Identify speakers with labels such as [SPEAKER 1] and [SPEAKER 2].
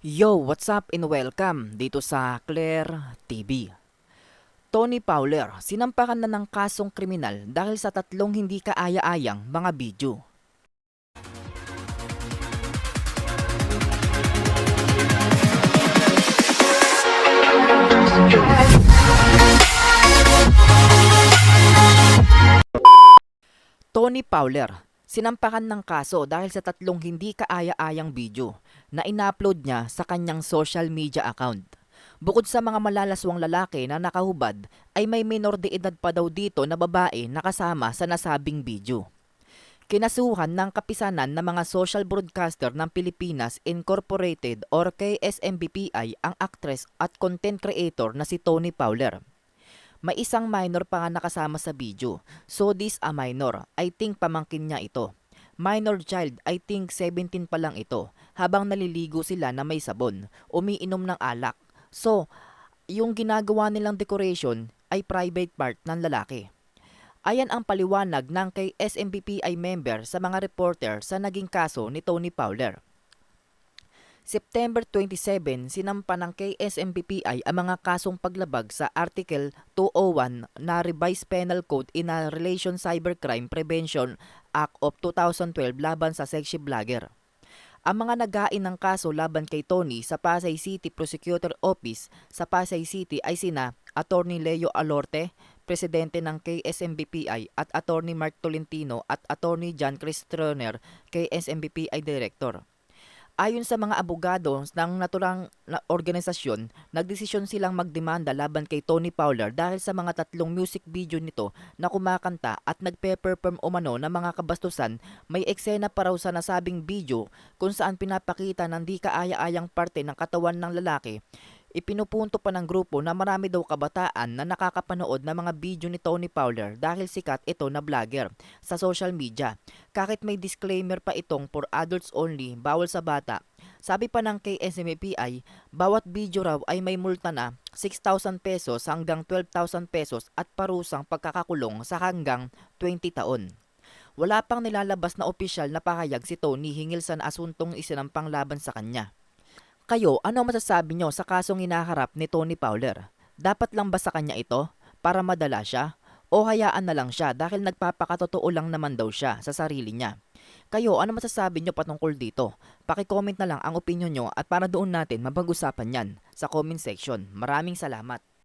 [SPEAKER 1] Yo, what's up and welcome dito sa Claire TV. Tony Fowler, sinampakan na ng kasong kriminal dahil sa tatlong hindi kaaya-ayang mga video. Tony Fowler, sinampakan ng kaso dahil sa tatlong hindi kaaya-ayang video na in-upload niya sa kanyang social media account. Bukod sa mga malalaswang lalaki na nakahubad, ay may minor de edad pa daw dito na babae na kasama sa nasabing video. Kinasuhan ng kapisanan ng mga social broadcaster ng Pilipinas Incorporated or KSMBPI ang actress at content creator na si Tony Fowler. May isang minor pa nga nakasama sa video. So this a minor. I think pamangkin niya ito. Minor child, I think 17 pa lang ito. Habang naliligo sila na may sabon, umiinom ng alak. So, yung ginagawa nilang decoration ay private part ng lalaki. Ayan ang paliwanag ng kay SMBPI member sa mga reporter sa naging kaso ni Tony Fowler. September 27, sinampa ng KSMPPI ang mga kasong paglabag sa Article 201 na Revised Penal Code in a Relation Cybercrime Prevention Act of 2012 laban sa sexy vlogger. Ang mga nagain ng kaso laban kay Tony sa Pasay City Prosecutor Office sa Pasay City ay sina Attorney Leo Alorte, presidente ng KSMBPI at Attorney Mark Tolentino at Attorney John Cristroner, KSMBPI Director. Ayon sa mga abogado ng naturang na organisasyon, nagdesisyon silang magdemanda laban kay Tony Fowler dahil sa mga tatlong music video nito na kumakanta at nagpe-perform umano ng mga kabastusan, may eksena pa raw sa nasabing video kung saan pinapakita ng di kaaya-ayang parte ng katawan ng lalaki. Ipinupunto pa ng grupo na marami daw kabataan na nakakapanood ng mga video ni Tony Fowler dahil sikat ito na vlogger sa social media. Kahit may disclaimer pa itong for adults only, bawal sa bata. Sabi pa ng KSMPI, bawat video raw ay may multa na 6,000 pesos hanggang 12,000 pesos at parusang pagkakakulong sa hanggang 20 taon. Wala pang nilalabas na opisyal na pahayag si Tony hingil sa asuntong isinampang laban sa kanya. Kayo, ano masasabi nyo sa kasong hinaharap ni Tony Fowler? Dapat lang ba sa kanya ito para madala siya? O hayaan na lang siya dahil nagpapakatotoo lang naman daw siya sa sarili niya? Kayo, ano masasabi nyo patungkol dito? Pakicomment na lang ang opinion nyo at para doon natin mapag-usapan yan sa comment section. Maraming salamat.